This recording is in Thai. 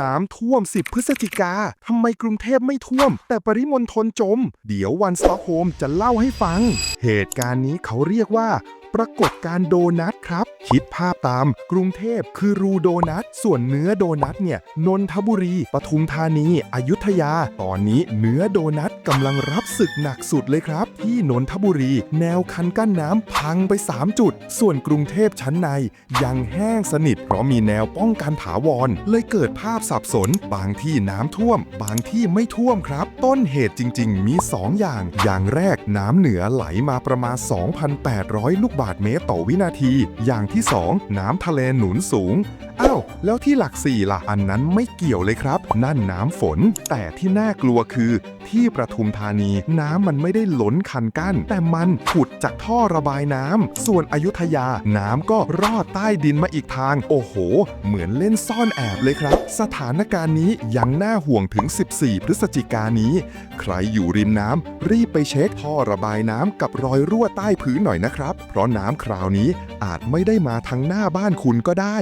น้ำท่วม 10 พฤศจิกาทำไมกรุงเทพไม่ท่วม แต่ปริมณฑลจม เดี๋ยววันสต็อกโฮมจะเล่าให้ฟัง เหตุการณ์นี้เขาเรียกว่า ปรากฏการโดนัทครับ คิดภาพตามกรุงเทพคือรูโดนัท ส่วนเนื้อโดนัทเนี่ยนนทบุรีปทุมธานี อยุธยา ตอนนี้เนื้อโดนัทกำลังรับศึกหนักสุดเลยครับ ที่นนทบุรี แนวคันกั้นน้ำพังไป 3 จุด ส่วนกรุงเทพชั้นใน ยังแห้งสนิท เพราะมีแนวป้องกันถาวร เลยเกิดภาพสับสน บางที่น้ำท่วม บางที่ไม่ท่วมครับ ต้นเหตุจริง ๆ มี 2 อย่าง อย่างแรกน้ำเหนือไหลมาประมาณ 2,800 ลูกบาทเมตรต่อวินาที อย่างที่ 2 น้ำทะเลหนุนสูงอ้าว แล้วที่หลักสี่ล่ะ อันนั้นไม่เกี่ยวเลยครับ นั่นน้ำฝน แต่ที่น่ากลัวคือ ที่ประทุมธานีน้ำมันไม่ได้ล้นคันกั้น แต่มันผุดจากท่อระบายน้ำส่วนอยุธยาน้ำก็รอดใต้ดินมาอีกทาง โอ้โห เหมือนเล่นซ่อนแอบเลยครับ สถานการณ์นี้ยังน่าห่วงถึง 14 พฤศจิกานนี้ ใครอยู่ริมน้ำรีบไปเช็คท่อระบายน้ำกับรอยรั่วใต้พื้นหน่อยนะครับ เพราะน้ำคราวนี้อาจไม่ได้มาทางหน้าบ้านคุณก็ได้